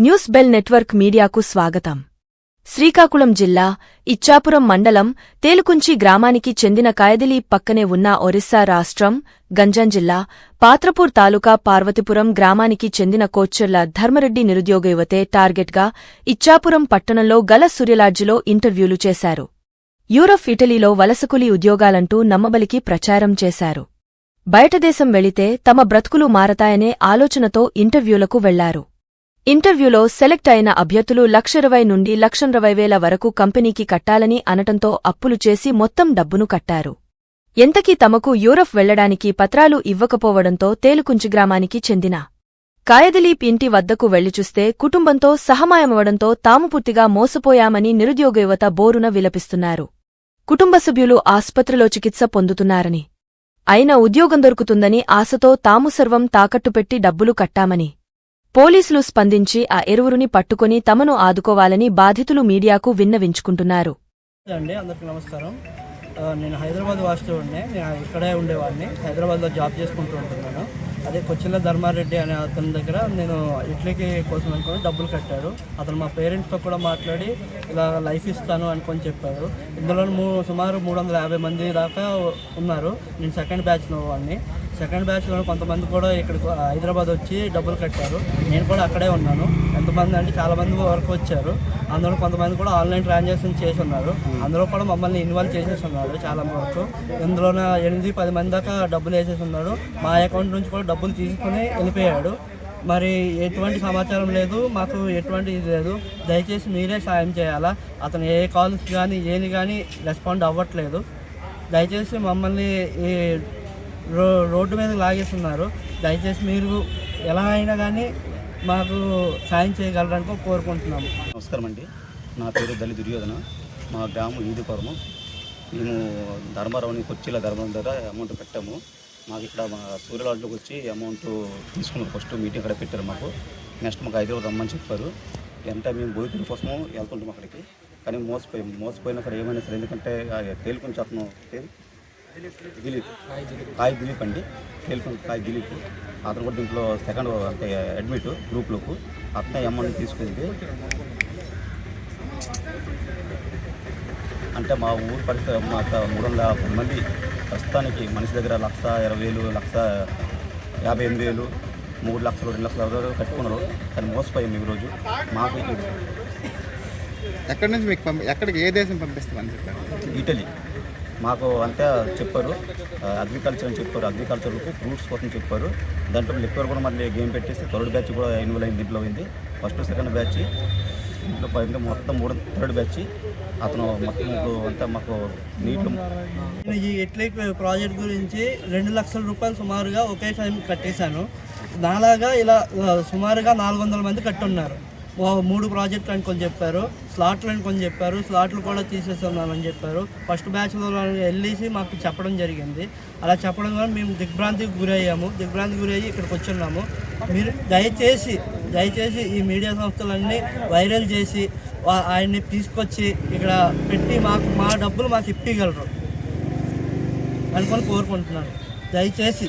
News bell network మీడియాకు స్వాగతం. శ్రీకాకుళం జిల్లా ఇచ్చాపురం మండలం తేలుకుంచి గ్రామానికి చెందిన కాయదిలి పక్కనే ఉన్న ఒరిస్సా రాష్ట్రం గంజాం జిల్లా పాత్రపూర్ తాలూకా పార్వతీపురం గ్రామానికి చెందిన కోచ్చెర్ల ధర్మరెడ్డి నిరుద్యోగ యువతే టార్గెట్గా ఇచ్చాపురం పట్టణంలో గల సూర్యలాడ్జిలో ఇంటర్వ్యూలు చేశారు. యూరప్ ఇటలీలో వలసకులి ఉద్యోగాలంటూ నమ్మబలికి ప్రచారం చేశారు. బయటదేశం వెళితే తమ బ్రతుకులు మారతాయనే ఆలోచనతో ఇంటర్వ్యూలకు వెళ్ళారు. ఇంటర్వ్యూలో సెలెక్ట్ అయిన అభ్యర్థులు లక్షరవై నుండి లక్షంరవై వేల వరకు కంపెనీకి కట్టాలని అనటంతో అప్పులు చేసి మొత్తం డబ్బును కట్టారు. ఎంతకీ తమకు యూరప్ వెళ్ళడానికి పత్రాలు ఇవ్వకపోవడంతో తేలుకుంచి గ్రామానికి చెందిన కాయదిలీప్ ఇంటి వద్దకు వెళ్ళి చూస్తే కుటుంబంతో సహమాయమవడంతో తాము పూర్తిగా మోసపోయామని నిరుద్యోగ యువత బోరున విలపిస్తున్నారు. కుటుంబ సభ్యులు ఆస్పత్రిలో చికిత్స పొందుతున్నారని అయినా ఉద్యోగం దొరుకుతుందని ఆశతో తాము సర్వం తాకట్టుపెట్టి డబ్బులు కట్టామని పోలీసులు స్పందించి ఆ ఎరువురుని పట్టుకుని తమను ఆదుకోవాలని బాధితులు మీడియాకు విన్నవించుకుంటున్నారు. అండి అందరికీ నమస్కారం. నేను హైదరాబాద్ వాస్తవుడిని నేను ఇక్కడే ఉండేవాడిని. హైదరాబాద్లో జాబ్ చేసుకుంటూ ఉంటున్నాను. అదే కొచ్చిల్ల ధర్మారెడ్డి అనే అతని దగ్గర నేను ఇడ్లీకి కోసం అనుకుని డబ్బులు కట్టాడు అతను మా పేరెంట్స్తో కూడా మాట్లాడి ఇలా లైఫ్ ఇస్తాను అనుకొని చెప్పారు. ఇందులో మూ సుమారు మూడు వందల యాభై మంది దాకా ఉన్నారు. నేను సెకండ్ బ్యాచ్లో వాడిని. సెకండ్ బ్యాచ్లో కొంతమంది కూడా ఇక్కడికి హైదరాబాద్ వచ్చి డబ్బులు కట్టారు. నేను కూడా అక్కడే ఉన్నాను. ఎంతమంది అంటే చాలా మంది వరకు వచ్చారు. అందులో కొంతమంది కూడా ఆన్లైన్ ట్రాన్సాక్షన్ చేసి ఉన్నారు అందులో కూడా మమ్మల్ని ఇన్వాల్వ్ చేసేసి ఉన్నారు చాలా వరకు. ఇందులోన ఎనిమిది పది మంది దాకా డబ్బులు వేసేసి ఉన్నాడు మా అకౌంట్ నుంచి కూడా డబ్బులు తీసుకుని వెళ్ళిపోయాడు. మరి ఎటువంటి సమాచారం లేదు. మాకు ఎటువంటి ఇది లేదు. దయచేసి మీరే సాయం చేయాలా? అతను ఏ కాల్స్ కానీ ఏది కానీ రెస్పాండ్ అవ్వట్లేదు. దయచేసి మమ్మల్ని ఈ రో రోడ్డు మీద లాగేస్తున్నారు. దయచేసి మీరు ఎలా అయినా కానీ మాకు సాయం చేయగలరని కోరుకుంటున్నాము. నమస్కారం అండి. నా పేరు దళి దుర్యోధన. మా గ్రామం ఈదుపురము. మేము ధర్మారావుని కొచ్చిల ధర్మం దగ్గర అమౌంట్ పెట్టాము మాకు ఇక్కడ మా సూర్యలాడ్లోకి వచ్చి అమౌంట్ తీసుకున్నారు ఫస్ట్ మీటింగ్ ఇక్కడ పెట్టారు మాకు. నెక్స్ట్ మాకు ఐదు రమ్మని చెప్పారు. ఎంత మేము భోజనం కోసము వెళ్తుంటాం అక్కడికి. కానీ మోసపోయాం. మోసపోయిన అక్కడ ఏమైనా సరే. ఎందుకంటే తేలికొని చెప్పను దిలీప్. కాయ్ దిలీప్. అండి. తేలుకొని కాయ్ దిలీప్. అతను కూడా దీంట్లో సెకండ్ అంటే అడ్మిట్ గ్రూప్లోకి. అతనే అమౌంట్ తీసుకుంది. అంటే మా ఊరు పరిస్థితి మా అక్క మూడు వందల యాభై మంది ప్రస్తుతానికి మనిషి దగ్గర లక్ష ఇరవై వేలు లక్ష యాభై ఎనిమిది వేలు మూడు లక్షలు రెండు లక్షల వరకు కట్టుకున్నారు. కానీ మోసపోయాం ఈరోజు మాకు ఎక్కడి నుంచి మీకు పంపి ఎక్కడికి ఏ దేశం పంపిస్తామని చెప్పారు? ఇటలీ. మాకు అంతే చెప్పారు అగ్రికల్చర్ అని చెప్పారు అగ్రికల్చర్కు ఫ్రూట్స్ కోసం చెప్పారు. దాంట్లో లిక్వర్ కూడా మళ్ళీ గేమ్ పెట్టేసి థర్డ్ బ్యాచ్ కూడా ఇన్వాల్వ్ అయింది దీంట్లో అయింది. ఫస్ట్ సెకండ్ బ్యాచ్ ఇంట్లో పైన మొత్తం మూడు థర్డ్ బ్యాచ్ అతను మొత్తం ఇప్పుడు అంతా మాకు నీళ్ళు నేను ఈ ఎట్లైట్ ప్రాజెక్ట్ గురించి రెండు లక్షల రూపాయలు సుమారుగా ఒకే టైం కట్టేశాను. నాలాగా ఇలా సుమారుగా నాలుగు వందల మంది కట్టున్నారు. మూడు ప్రాజెక్టులు అని కొన్ని చెప్పారు. స్లాట్లు అని కొన్ని చెప్పారు. స్లాట్లు కూడా తీసేస్తున్నామని చెప్పారు. ఫస్ట్ బ్యాచ్లో వెళ్ళేసి మాకు చెప్పడం జరిగింది. అలా చెప్పడం వల్ల మేము దిగ్భ్రాంతికి గురయ్యాము. దిగ్భ్రాంతికి గురయ్యి ఇక్కడికి వచ్చున్నాము. మీరు దయచేసి దయచేసి ఈ మీడియా సంస్థలన్నీ వైరల్ చేసి ఆయన్ని తీసుకొచ్చి ఇక్కడ పెట్టి మాకు మా డబ్బులు మాకు ఇప్పగలరు అనుకొని కోరుకుంటున్నాను. దయచేసి.